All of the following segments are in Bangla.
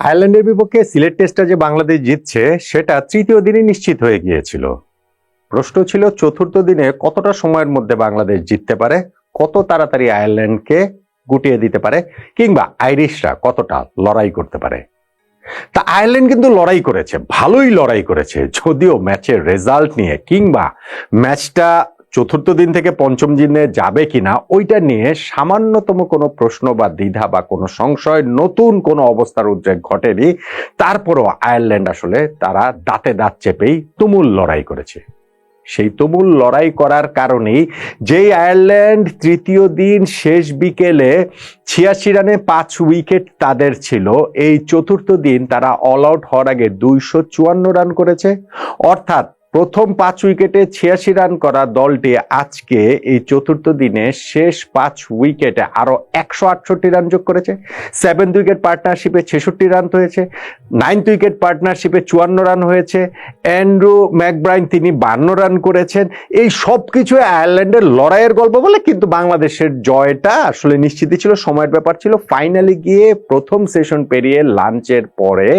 আয়ারল্যান্ডের বিপক্ষে সিলেট টেস্টটা যে বাংলাদেশ জিতছে, সেটা তৃতীয় দিনই নিশ্চিত হয়ে গিয়েছিল। প্রশ্ন ছিল, চতুর্থ দিনে কতটা সময়ের মধ্যে বাংলাদেশ জিততে পারে? কত তাড়াতাড়ি আয়ারল্যান্ডকে গুটিয়ে দিতে পারে? কিংবা আইরিশরা কতটা লড়াই করতে পারে? তা আয়ারল্যান্ড কিন্তু লড়াই করেছে, ভালোই লড়াই করেছে। যদিও ম্যাচের রেজাল্ট নিয়ে কিংবা ম্যাচটা চতুর্থ দিন থেকে পঞ্চম দিনে যাবে কিনা, ওইটা নিয়ে সামান্যতম কোনো প্রশ্ন বা দ্বিধা বা কোনো সংশয়, নতুন কোনো অবস্থার উদ্রেক ঘটেনি। তারপরও আয়ারল্যান্ড আসলে তারা দাঁতে দাঁত চেপেই তুমুল লড়াই করেছে। সেই তুমুল লড়াই করার কারণেই যেই আয়ারল্যান্ড তৃতীয় দিন শেষ বিকেলে ছিয়াশি রানে পাঁচ উইকেট তাদের ছিল, এই চতুর্থ দিন তারা অল আউট হওয়ার আগে দুইশো চুয়ান্ন রান করেছে। অর্থাৎ প্রথম পাঁচ উইকেটে ছিয়াশি রান করা দলটি আজকে এই চতুর্থ দিনে শেষ পাঁচ উইকেটে আরও একশো আটষট্টি রান যোগ করেছে। সেভেন্থ উইকেট পার্টনারশিপে ছেষট্টি রান হয়েছে। নাইন্থ উইকেট পার্টনারশিপে চুয়ান্ন রান হয়েছে। অ্যান্ড্রু ম্যাকব্রাইন তিনি বান্ন রান করেছেন। এই সব কিছু আয়ারল্যান্ডের লড়াইয়ের গল্প বলে কিন্তু বাংলাদেশের জয়টা আসলে নিশ্চিতই ছিল, সময়ের ব্যাপার ছিল। ফাইনালি গিয়ে প্রথম সেশন পেরিয়ে লাঞ্চের পরে,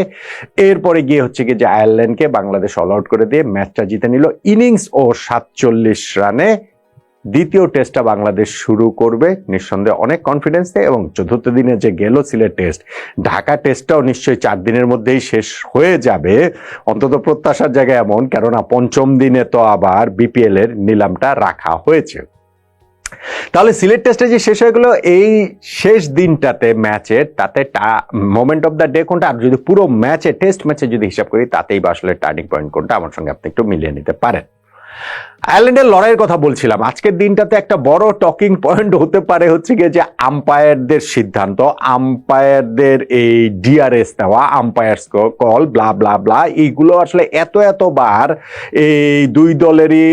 এরপরে গিয়ে হচ্ছে কি যে আয়ারল্যান্ডকে বাংলাদেশ অল আউট করে দিয়ে ম্যাচটা জিতে নিল। ইনিংস ও সাতচল্লিশ রানে দ্বিতীয় টেস্টটা বাংলাদেশ শুরু করবে। নিঃসন্দেহে অনেক কনফিডেন্স এবং চতুর্থ দিনে যে গেল সিলেট টেস্ট, ঢাকা টেস্টটাও নিশ্চয়ই চার দিনের মধ্যেই শেষ হয়ে যাবে। অন্তত প্রত্যাশার জায়গায় এমন, কেননা পঞ্চম দিনে তো আবার বিপিএল এর নিলামটা রাখা হয়েছে। তাহলে সিলেট টেস্টে যে শেষ হয়ে গেলো, এই শেষ দিনটাতে ম্যাচের তাতে মোমেন্ট অফ দ্য ডে কোনটা? আর যদি পুরো ম্যাচে টেস্ট ম্যাচে যদি হিসাব করি, তাতেই বা আসলে টার্নিং পয়েন্ট কোনটা? আমার সঙ্গে আপনি একটু মিলিয়ে নিতে পারেন। আয়ারল্যান্ডের লড়াইয়ের কথা বলছিলাম। আজকের দিনটাতে একটা বড় টকিং পয়েন্ট হতে পারে হচ্ছে গিয়ে যে আম্পায়ারদের সিদ্ধান্ত আম্পায়ারদের এই ডিআরএস দেওয়া umpire's call blah blah blah এইগুলো আসলে এত এতবার এই দুই দলেরই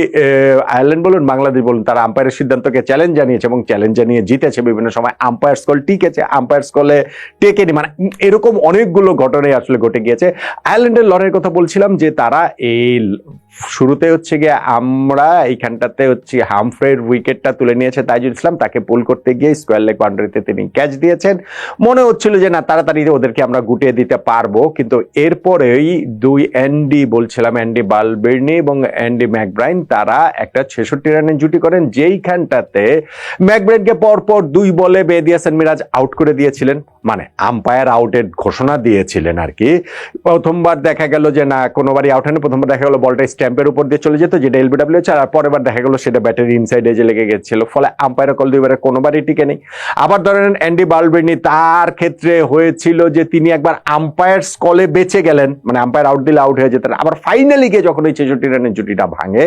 আয়ারল্যান্ড বলুন, বাংলাদেশ বলুন, তারা আম্পায়ারের সিদ্ধান্তকে চ্যালেঞ্জ জানিয়েছে এবং চ্যালেঞ্জ জানিয়ে জিতেছে। বিভিন্ন সময় আম্পায়ার্স কল টিকেছে আম্পায়ার্স কলে টেকেনি। মানে এরকম অনেকগুলো ঘটনাই আসলে ঘটে গিয়েছে। আয়ারল্যান্ডের লড়াইয়ের কথা বলছিলাম যে তারা এই শুরুতে হচ্ছে গিয়ে আমরা এইখানটাতে হচ্ছে হামফ্রের উইকেটটা তুলে নিয়েছে তাইজুল ইসলাম, তাকে পুল করতে গিয়ে স্কোয়ার লেগ বাউন্ডারিতে তিনি ক্যাচ দিয়েছেন। মনে হচ্ছিল যে না, তাড়াতাড়ি ওদেরকে আমরা গুটিয়ে দিতে পারব, কিন্তু এরপরেই দুই অ্যান্ডি বলছিলাম, অ্যান্ডি বালবের্নি এবং অ্যান্ডি ম্যাকব্রাইন, তারা একটা ছেষট্টি রানের জুটি করেন, যেইখানটাতে ম্যাকব্রাইনকে পরপর দুই বলে বে দিয়েছেন মিরাজ আউট করে দিয়েছিলেন। মানে আম্পায়ার আউটের ঘোষণা দিয়েছিলেন আর কি। প্রথমবার দেখা গেল যে না, কোনোবারই আউট হয়নি, প্রথমবার দেখা গেল বলটা স্ট্যাম্পের উপর দিয়ে চলে যেত, যেটা এলবিডাব্লিউ ছাড়া আর পরের বার দেখা গেল সেটা ব্যাটের ইনসাইড এজে লেগে গেছিল। ফলে আম্পায়ার কল দুইবারে কোনোবারই টিকে নেই। আবার ধরেন অ্যান্ডি বালবেনি তার ক্ষেত্রে হয়েছিল যে তিনি একবার আম্পায়ার্স কলে বেঁচে গেলেন মানে আম্পায়ার আউট দিলে আউট হয়ে যেতেন আবার ফাইনালি গিয়ে যখন ওই ছেষট্টি রানের জুটিটা ভাঙে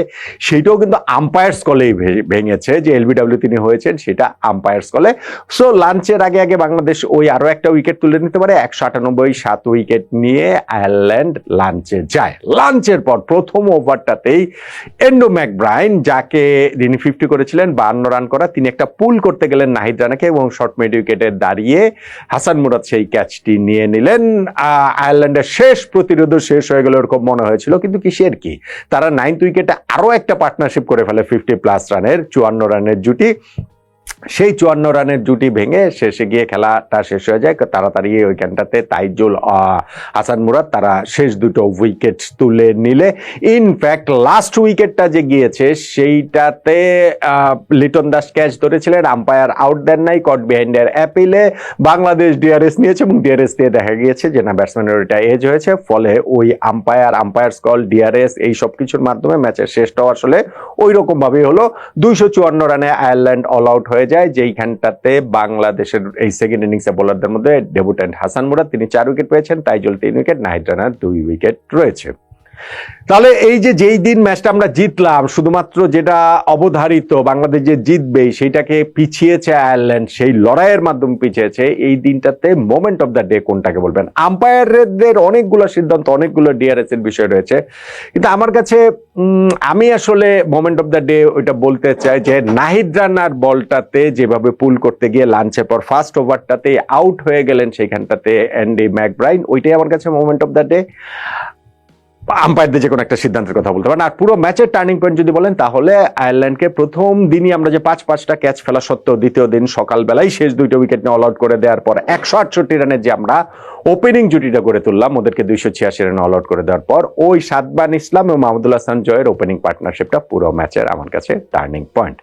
সেটাও কিন্তু আম্পায়ার্স কলেই ভেঙেছে, যে এলবিডাব্লিউ তিনি হয়েছেন সেটা আম্পায়ার্স কলে সো লাঞ্চের আগে আগে বাংলাদেশ ওই আরও একটা উইকেট তুলে নিতে পারে, একশো আটানব্বই সাত উইকেট নিয়ে আয়ারল্যান্ড লাঞ্চে যায়। লাঞ্চের পর প্রথম ওভারটাতেই এন্ডো ম্যাকব্রাইন, যাকে তিনি ফিফটি করেছিলেন বান্ন রান করা, তিনি একটা পুল করতে গেলেন নাহিদ রানাকে এবং শর্ট মিড উইকেটে দাঁড়িয়ে হাসান মুরাদ সেই ক্যাচটি নিয়ে নিলেন। আয়ারল্যান্ডের শেষ প্রতিরোধ শেষ হয়ে গেল এরকম মনে হয়েছিল, কিন্তু কিসের কি? তারা নাইন্থ উইকেটে আরও একটা পার্টনারশিপ করে ফেলে ফিফটি প্লাস রানের, চুয়ান্ন রানের জুটি। সেই চুয়ান্ন রানের জুটি ভেঙে শেষে গিয়ে খেলাটা শেষ হয়ে যায়। তাড়াতাড়ি ওইখানটাতে তাইজুল হাসান মুরাদ তারা শেষ দুটো উইকেট তুলে নিলে। ইনফ্যাক্ট লাস্ট উইকেটটা যে গিয়েছে সেইটাতে লিটন দাস ক্যাচ ধরেছিলেন আম্পায়ার আউট দেন নাই কট বিহাইন্ডের অ্যাপিলে বাংলাদেশ ডিআরএস নিয়েছে এবং ডিআরএস দিয়ে দেখা গিয়েছে যে না ব্যাটসম্যানের ওইটা এজ হয়েছে। ফলে ওই আম্পায়ার আম্পায়ার কল ডিআরএস এই সব কিছুর মাধ্যমে ম্যাচের শেষটাও আসলে ওই রকম ভাবেই হলো। দুইশো চুয়ান্ন রানে আয়ারল্যান্ড অল আউট হয়ে যায়, যেইখানটাতে বাংলাদেশের এই সেকেন্ড ইনিংসে বোলারদের মধ্যে ডেবুটেন্ট হাসান মুরাদ, তিনি চার উইকেট পেয়েছেন তাইজুল তিন উইকেট নাহিদ রানার দুই উইকেট রয়েছে। তাহলে এই যে যেই দিন ম্যাচটা আমরা জিতলাম, শুধুমাত্র যেটা অবধারিত বাংলাদেশ যে জিতবে সেইটাকে পিছিয়েছে আয়ারল্যান্ড, সেই লড়াইয়ের মাধ্যমে পিছিয়েছে, এই দিনটাতে মোমেন্ট অফ দ্য ডে কোনটাকে বলবেন? আম্পায়ারদের অনেকগুলো সিদ্ধান্ত, অনেকগুলো ডিআরএস এর বিষয় রয়েছে। কিন্তু আমার কাছে আমি আসলে মোমেন্ট অফ দ্য ডে ওইটা বলতে চাই যে নাহিদ রানার বলটাতে যেভাবে পুল করতে গিয়ে লাঞ্চের পর ফার্স্ট ওভারটাতে আউট হয়ে গেলেন, সেইখানটাতে অ্যান্ডি ম্যাকব্রাইন ওইটাই আমার কাছে মোমেন্ট অফ দ্য ডে আম্পায়ারদের যে কোনো একটা সিদ্ধান্তের কথা বলতে পারেন। আর পুরো ম্যাচের টার্নিং পয়েন্ট যদি বলেন, তাহলে আয়ারল্যান্ডকে প্রথম দিনই আমরা যে পাঁচ পাঁচটা ক্যাচ ফেলা সত্ত্বেও দ্বিতীয় দিন সকালবেলাই শেষ দুইটা উইকেট নিয়ে অল আউট করে দেওয়ার পর একশো আটষট্টি রানের যে আমরা ওপেনিং জুটিটা করে তুললাম, ওদেরকে দুইশো ছিয়াশি রানে অল আউট করে দেওয়ার পর ওই সাদবান ইসলাম এবং মাহমুদুল হাসান জয়ের ওপেনিং পার্টনারশিপটা পুরো ম্যাচের আমার কাছে টার্নিং পয়েন্ট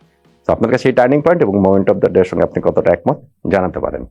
তো আপনার কাছে এই টার্নিং পয়েন্ট এবং মোমেন্ট অফ দ্য ডে সঙ্গে আপনি কতটা একমত, জানাতে পারেন।